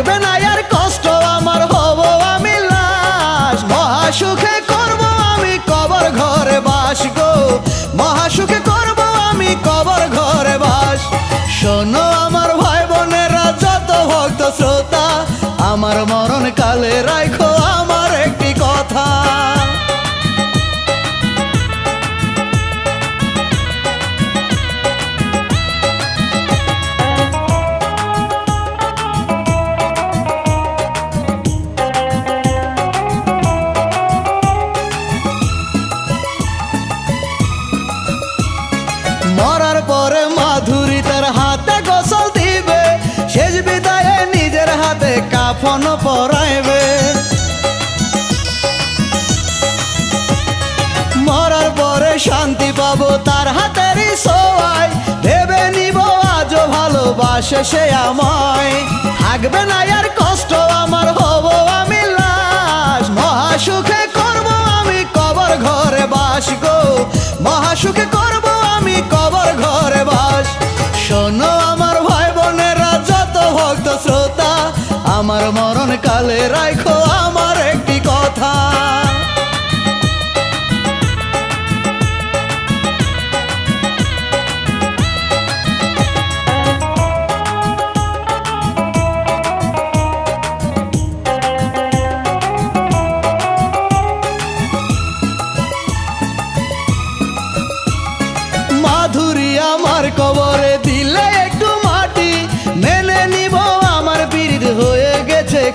থাকবে না পরাইবে মরার পরে শান্তি পাবো তার হাতেরই ভেবে নিব ভালোবাসে সে আমায়। থাকবে না আর কষ্ট, আমার হব আমি লাশ। মহাসুখে করব আমি কবর ঘরে বাস গো। মহাসুখে আমার মরণ কালে রাখো আমার একটি কথা।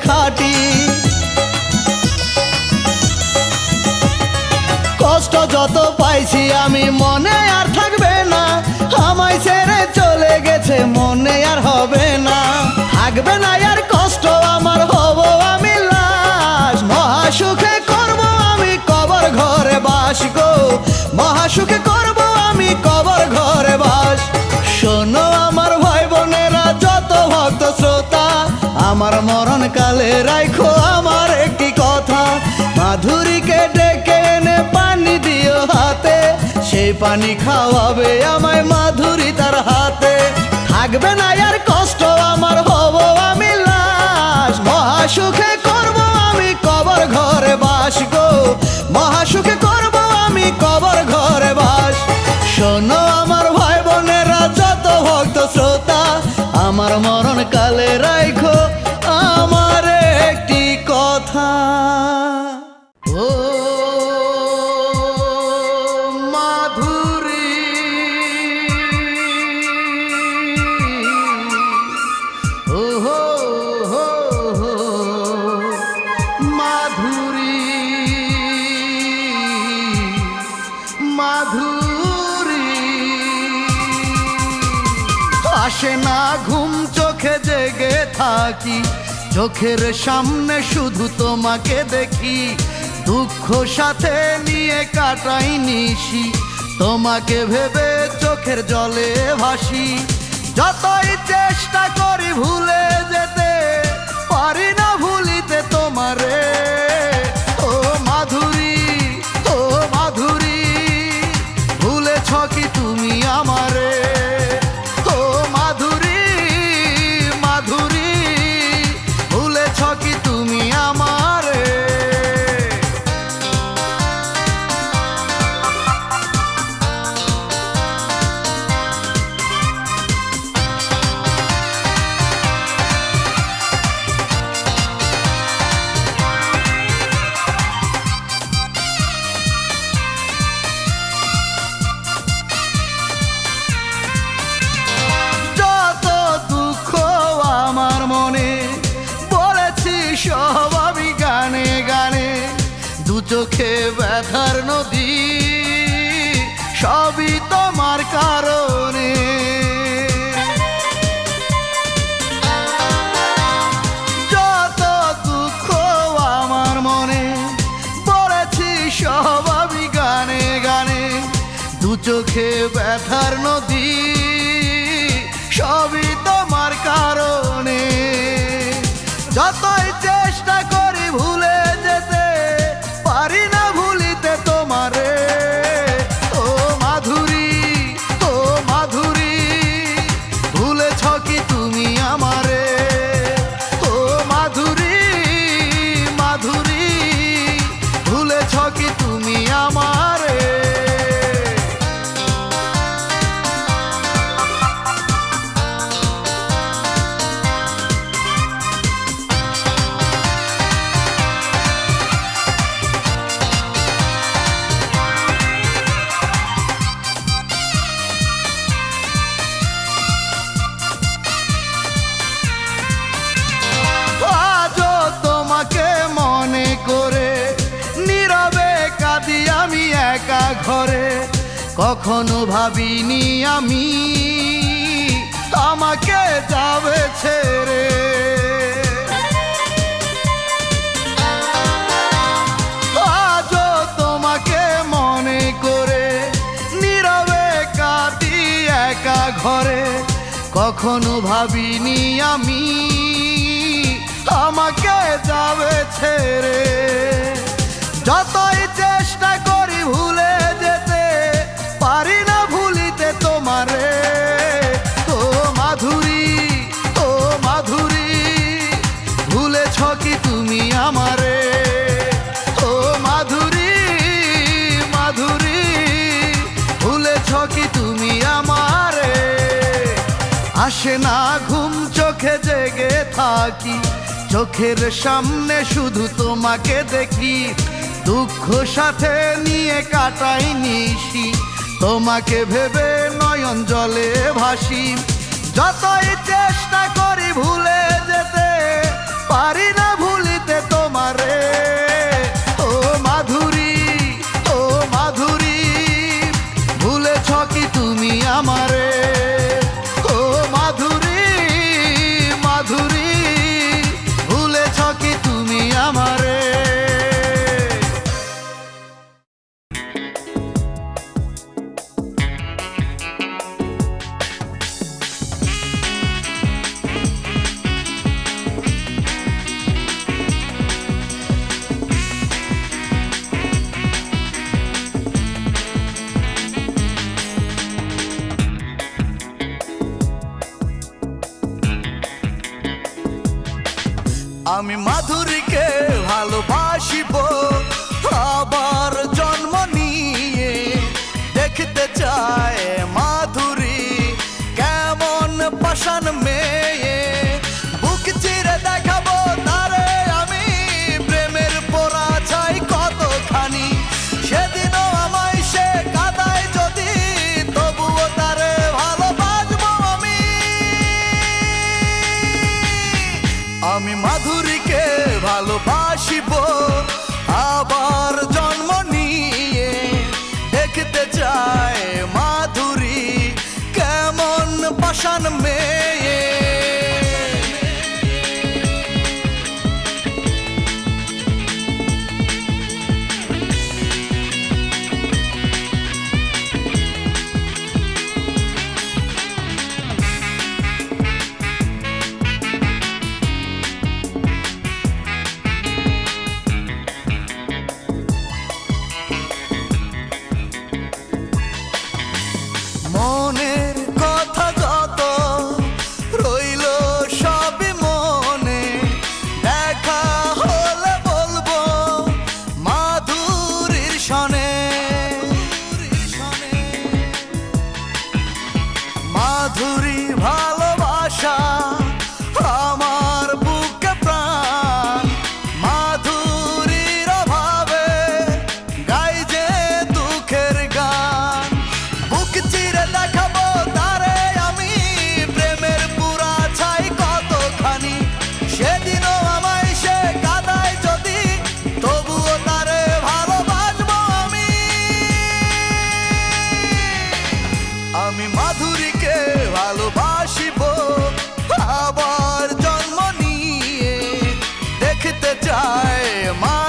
খাটি। কষ্ট যত পাইছি আমি, মনে আর থাকবে না। আমায় ছেড়ে চলে গেছে, মনে আর হবে না। থাকবে না আর কষ্ট, আমার হব আমি লাশ। মহাসুখে করব আমি কবর ঘরে বাস গো। মহাসুখে কালে রাখো আমার একটি কথা। মাধুরীকে ডেকে এনে পানি দিও হাতে। সেই পানি খাওয়াবে আমায় মাধুরী তার হাতে। থাকবে না আর কষ্ট, আমার হব আমি লাশ। মহাসুখে করব আমি কবর ঘরে বাস গো। মহাসুখে করব আমি কবর ঘরে বাস। শোনো আমার ভাই বোনেরা, যত ভক্ত শ্রোতা, আমার মরণ কালে আসে না ঘুম, চোখে জেগে থাকি। চোখের সামনে শুধু তোমাকে দেখি। দুঃখ সাথে নিয়ে কাটাই নিশি। তোমাকে ভেবে চোখের জলে ভাসি। যতই চেষ্টা করি ভুলে যেতে, পারি না ভুলিতে তোমারে। ও মাধুরী ও মাধুরী, ভুলেছ কি তুমি আমারে? ব্যথার নদী সবই তোমার কারণে। যতই যে ঘরে কখনো ভাবিনি আমি। আমাকে যাবে ছেড়ে। তোমাকে মনে করে একা ঘরে কখনো ভাবিনি আমি। আমাকে যাবে ছেড়ে। যতই চেষ্টা করি ভুলে যেতে, পারি না ভুলিতে তোমারে। ও মাধুরী ও মাধুরী, ভুলেছ কি তুমি আমারে? ও মাধুরী মাধুরী, ভুলেছ কি তুমি আমারে? আসে না ঘুম, চোখে জেগে থাকি, চোখের সামনে শুধু তোমাকে দেখি। দুঃখ সাথে নিয়ে কাটাই নিশি। তোমাকে ভেবে নয়ন জলে ভাসি। যতই চেষ্টা করি ভুলে যেতে, পারি না ভুলিতে তোমারে। যায় মা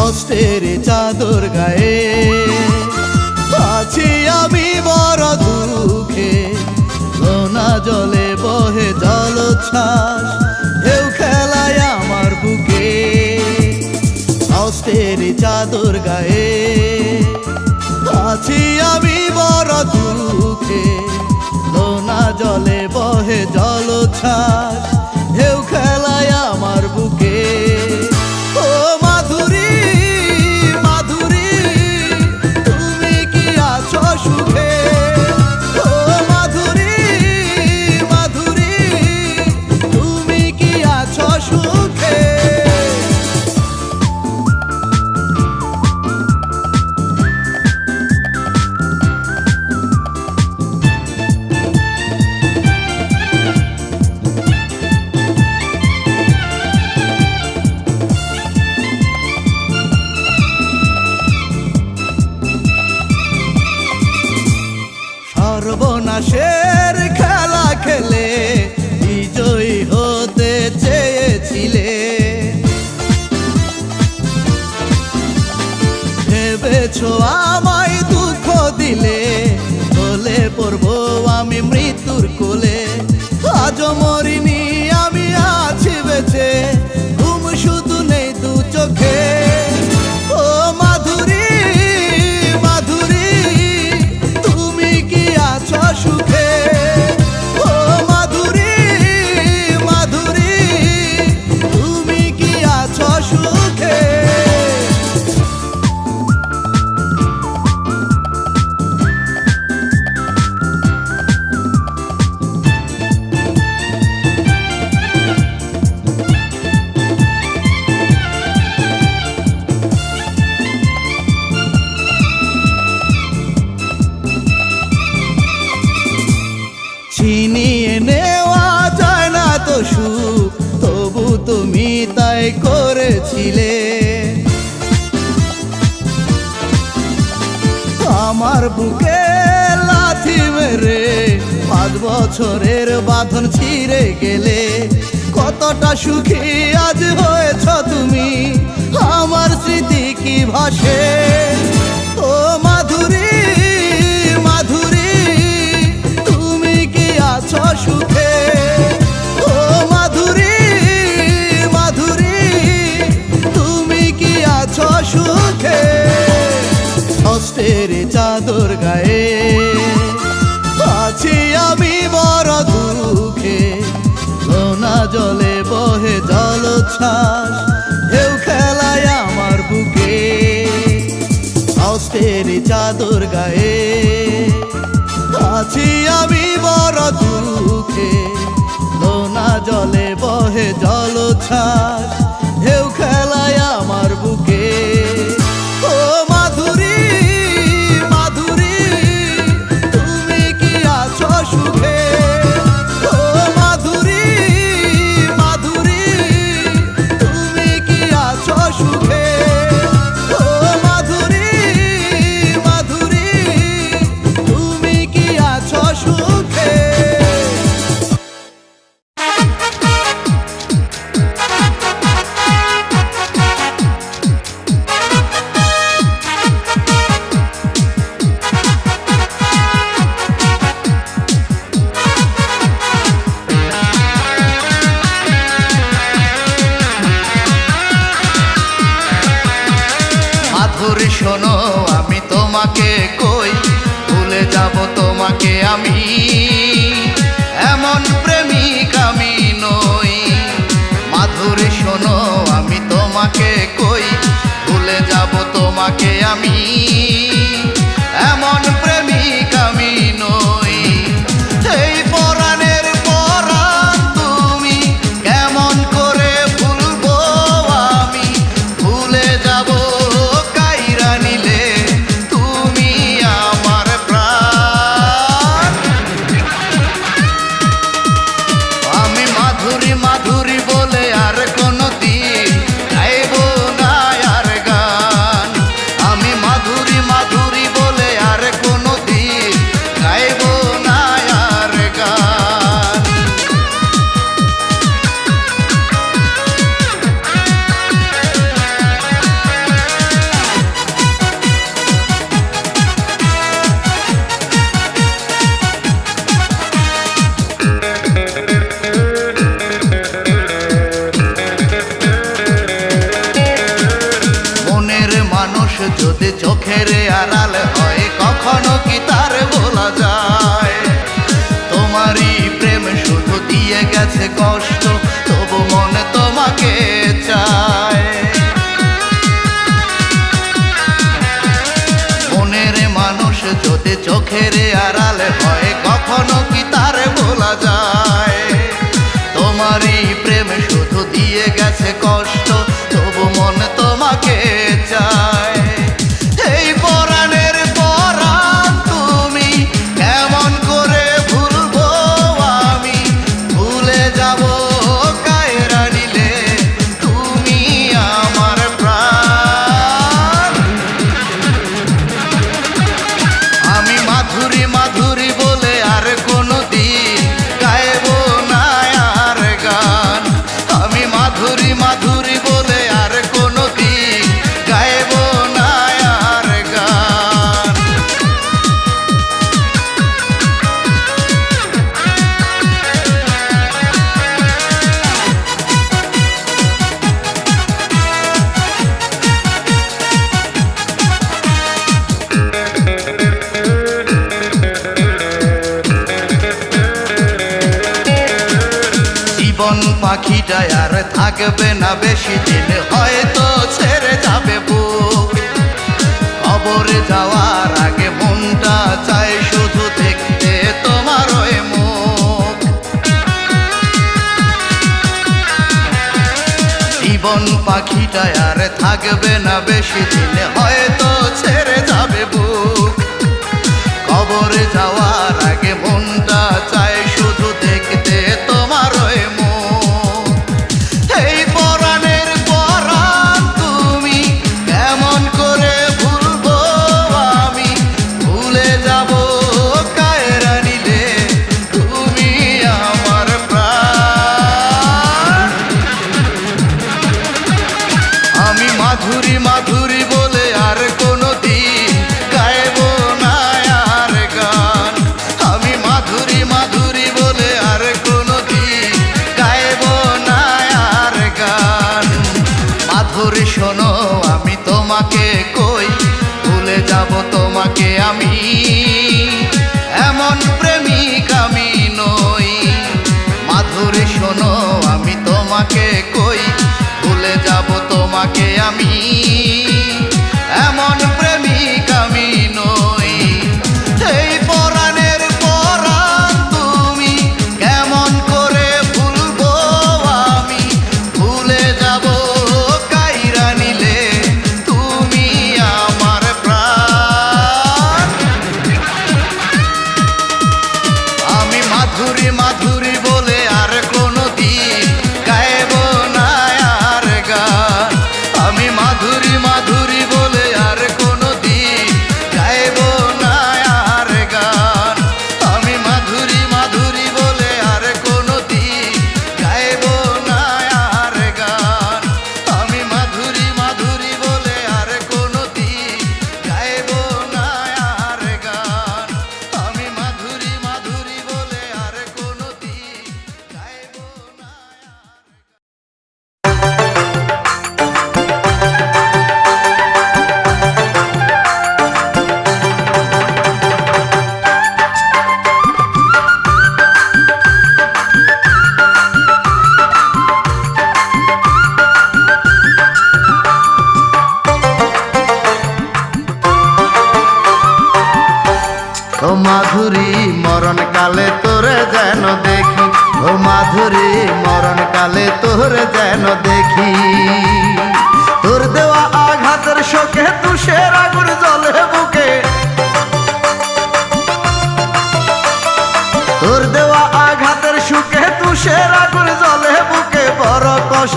কষ্টের চাদর গায়ে। আছি আমি বড় দুঃখে লোনা জলে বহে জলচ্ছ্বাস, ঢেউ খেলায় আমার বুকে। কষ্টের চাদর গায়ে, আছি আমি বড় দুঃখে লোনা জলে বহে জলচ্ছ্বাস, ঢেউ খেলায় আমার বুকে। বছরের বাঁধন ছিঁড়ে গেলে কতটা সুখী আজ হয়েছ তুমি? আমার স্মৃতি কি ভাসে? ও মাধুরী মাধুরী, তুমি কি আছো সুখে? ও মাধুরী মাধুরী, তুমি কি আছো সুখে? কষ্টের চাদর গায়ে দুঃখে লোনা জলে বহে জলচ্ছ্বাস, ঢেউ খেলায় আমার বুকে কষ্টের চাদর গায়ে। আছি আমি বড় দুঃখে লোনা জলে বহে জলচ্ছ্বাস শোনো, আমি তোমাকে কই? ভুলে যাব তোমাকে আমি। এমন প্রেমিক আমি নই। মাধুরী, শোনো, আমি তোমাকে কই? ভুলে যাব তোমাকে আমি। এমন চোখেরে থাকবে না বেশি দিন, হয়তো ছেড়ে যাবে বুক। কবরে যাওয়ার আগে মনটা চাই শুধু দেখতে তোমার ওই মুখ। জীবন পাখিটা আর থাকবে না বেশি দিন শোনো আমি তোমাকে কই? ভুলে যাব তোমাকে আমি।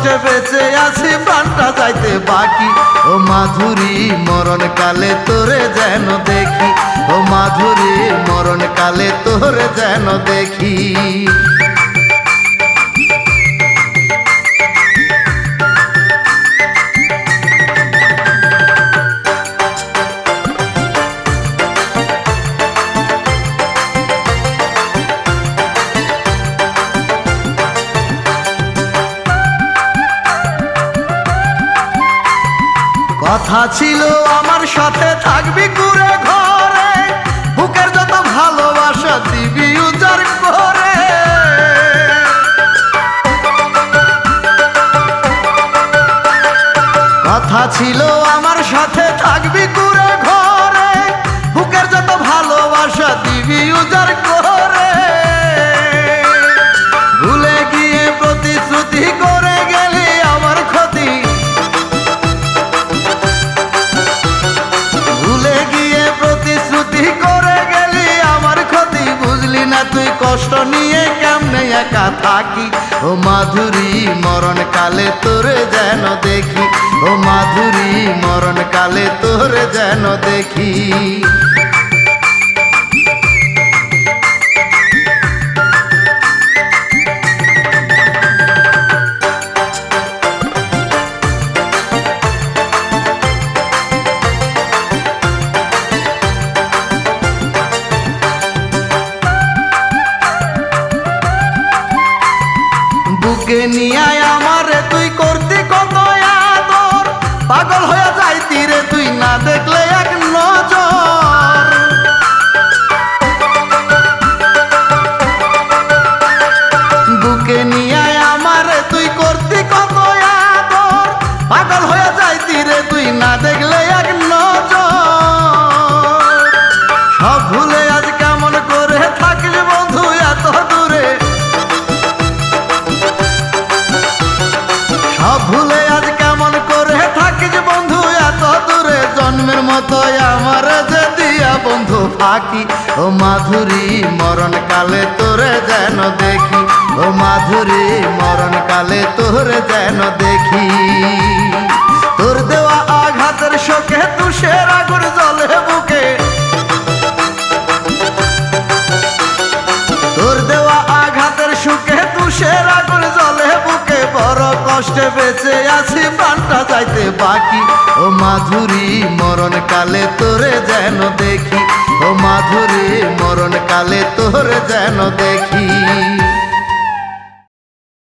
কষ্টে বেঁচে আছি, প্রাণটা যাইতে বাকি। ও মাধুরী মরণ কালে তোরে যেন দেখি। ও মাধুরী মরণ কালে তোরে যেন দেখি। কথা ছিল আমার সাথে থাকবি কুরে থাকি। ও মাধুরী মরণ কালে তোরে যেন দেখি। ও মাধুরী মরণ কালে তোরে যেন দেখি। ফাঁকি ও মাধুরী মরণ কালে তোরে যেন দেখি। ও মাধুরী মরণ কালে তোরে যেন দেখি। তোর দেওয়া আঘাতের শোকে তুষের আগুন জলে বুকে। তোর দেওয়া আঘাতের সুখে তুষের আগুন জলে বুকে। বড় কষ্টে বেঁচে আছি, প্রাণটা যাইতে বাকি। ও মাধুরী মরণ কালে তোরে যেন দেখি। ও মাধুরী মরণ কালে তোর যেন দেখি।